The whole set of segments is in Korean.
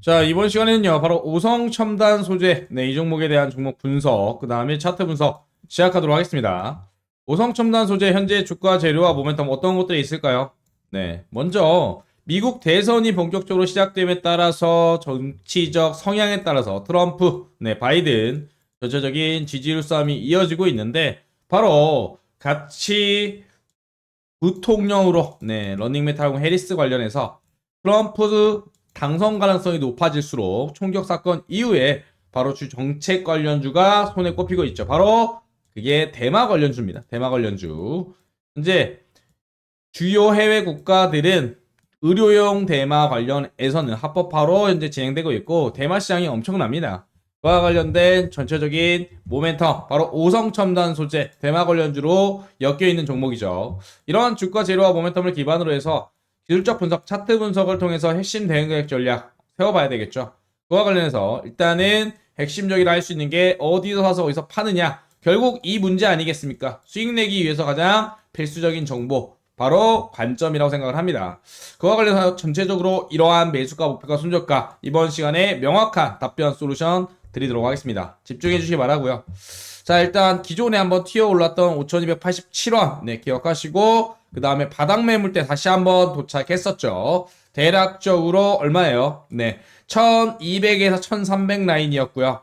자, 이번 시간에는요, 바로 오성 첨단 소재, 네, 이 종목에 대한 종목 분석, 그 다음에 차트 분석 시작하도록 하겠습니다. 오성 첨단 소재 현재 주가 재료와 모멘텀 어떤 것들이 있을까요? 네, 먼저 미국 대선이 본격적으로 시작됨에 따라서 정치적 성향에 따라서 트럼프, 네, 바이든 전체적인 지지율 싸움이 이어지고 있는데 바로 같이 부통령으로 네, 러닝메 타용 해리스 관련해서 트럼프 당선 가능성이 높아질수록 총격 사건 이후에 바로 주 정책 관련주가 손에 꼽히고 있죠. 바로 그게 대마 관련주입니다. 대마 관련주. 현재 주요 해외 국가들은 의료용 대마 관련해서는 합법화로 현재 진행되고 있고 대마 시장이 엄청납니다. 그와 관련된 전체적인 모멘텀 바로 오성 첨단 소재 대마 관련주로 엮여 있는 종목이죠. 이러한 주가 재료와 모멘텀을 기반으로 해서 기술적 분석, 차트 분석을 통해서 핵심 대응 가격 전략 세워봐야 되겠죠. 그와 관련해서 일단은 핵심적이라 할 수 있는 게 어디서 사서 어디서 파느냐. 결국 이 문제 아니겠습니까? 수익 내기 위해서 가장 필수적인 정보, 바로 관점이라고 생각을 합니다. 그와 관련해서 전체적으로 이러한 매수가, 목표가, 손절가 이번 시간에 명확한 답변 솔루션 드리도록 하겠습니다. 집중해 주시기 바라고요. 자 일단 기존에 한번 튀어 올랐던 5287원 네 기억하시고 그 다음에 바닥 매물대 다시 한번 도착했었죠. 대략적으로 얼마예요? 네 1200에서 1300 라인이었고요.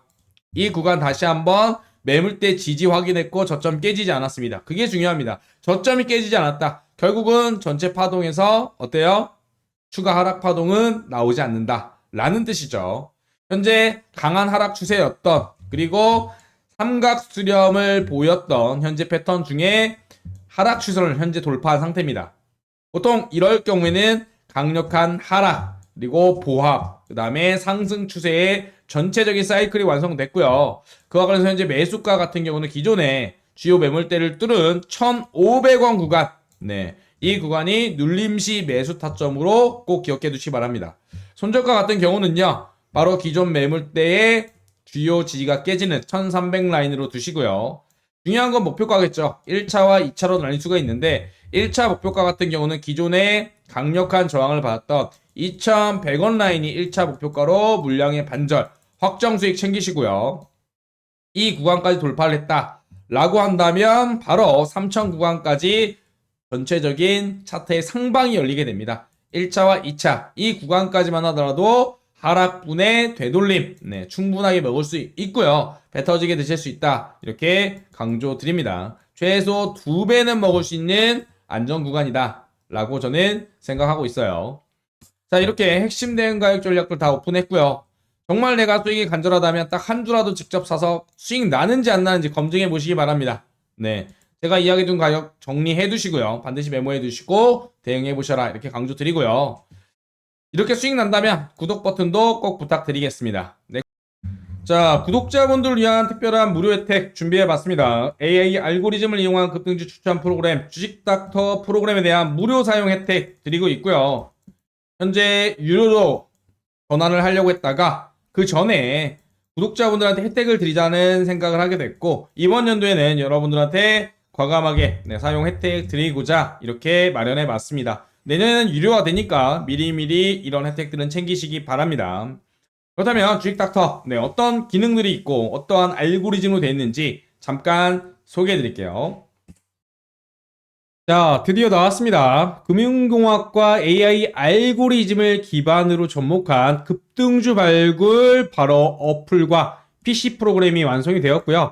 이 구간 다시 한번 매물대 지지 확인했고 저점 깨지지 않았습니다. 그게 중요합니다. 저점이 깨지지 않았다. 결국은 전체 파동에서 어때요? 추가 하락 파동은 나오지 않는다. 라는 뜻이죠. 현재 강한 하락 추세였던 그리고 삼각 수렴을 보였던 현재 패턴 중에 하락 추세를 현재 돌파한 상태입니다. 보통 이럴 경우에는 강력한 하락 그리고 보합 그 다음에 상승 추세의 전체적인 사이클이 완성됐고요. 그와 관련해서 현재 매수가 같은 경우는 기존에 주요 매물대를 뚫은 1,500원 구간 네. 이 구간이 눌림시 매수 타점으로 꼭 기억해 두시기 바랍니다. 손절가 같은 경우는요. 바로 기존 매물대의 주요 지지가 깨지는 1300 라인으로 두시고요. 중요한 건 목표가겠죠. 1차와 2차로 나뉠 수가 있는데 1차 목표가 같은 경우는 기존에 강력한 저항을 받았던 2100원 라인이 1차 목표가로 물량의 반절 확정 수익 챙기시고요. 이 구간까지 돌파를 했다. 라고 한다면 바로 3000 구간까지 전체적인 차트의 상방이 열리게 됩니다. 1차와 2차 이 구간까지만 하더라도 하락분의 되돌림 네, 충분하게 먹을 수 있고요. 배 터지게 드실 수 있다. 이렇게 강조 드립니다. 최소 두 배는 먹을 수 있는 안전 구간이다. 라고 저는 생각하고 있어요. 자, 이렇게 핵심 대응 가격 전략들 다 오픈했고요. 정말 내가 수익이 간절하다면 딱 한 주라도 직접 사서 수익 나는지 안 나는지 검증해 보시기 바랍니다. 네. 제가 이야기 둔 가격 정리해 두시고요. 반드시 메모해 두시고 대응해 보셔라. 이렇게 강조 드리고요. 이렇게 수익 난다면 구독 버튼도 꼭 부탁드리겠습니다. 네. 자, 구독자분들을 위한 특별한 무료 혜택 준비해 봤습니다. AI 알고리즘을 이용한 급등주 추천 프로그램 주식닥터 프로그램에 대한 무료 사용 혜택 드리고 있고요. 현재 유료로 전환을 하려고 했다가 그 전에 구독자분들한테 혜택을 드리자는 생각을 하게 됐고 이번 연도에는 여러분들한테 과감하게 네, 사용 혜택 드리고자 이렇게 마련해 봤습니다. 내년에는 유료화 되니까 미리미리 이런 혜택들은 챙기시기 바랍니다. 그렇다면 주식닥터 네, 어떤 기능들이 있고 어떠한 알고리즘으로 되어 있는지 잠깐 소개해 드릴게요. 자, 드디어 나왔습니다. 금융공학과 AI 알고리즘을 기반으로 접목한 급등주 발굴 바로 어플과 PC 프로그램이 완성이 되었고요.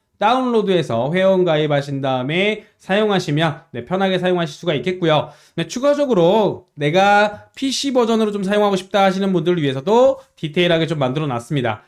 다운로드해서 회원 가입하신 다음에 사용하시면 네, 편하게 사용하실 수가 있겠고요. 네, 추가적으로 내가 PC 버전으로 좀 사용하고 싶다 하시는 분들을 위해서도 디테일하게 좀 만들어 놨습니다.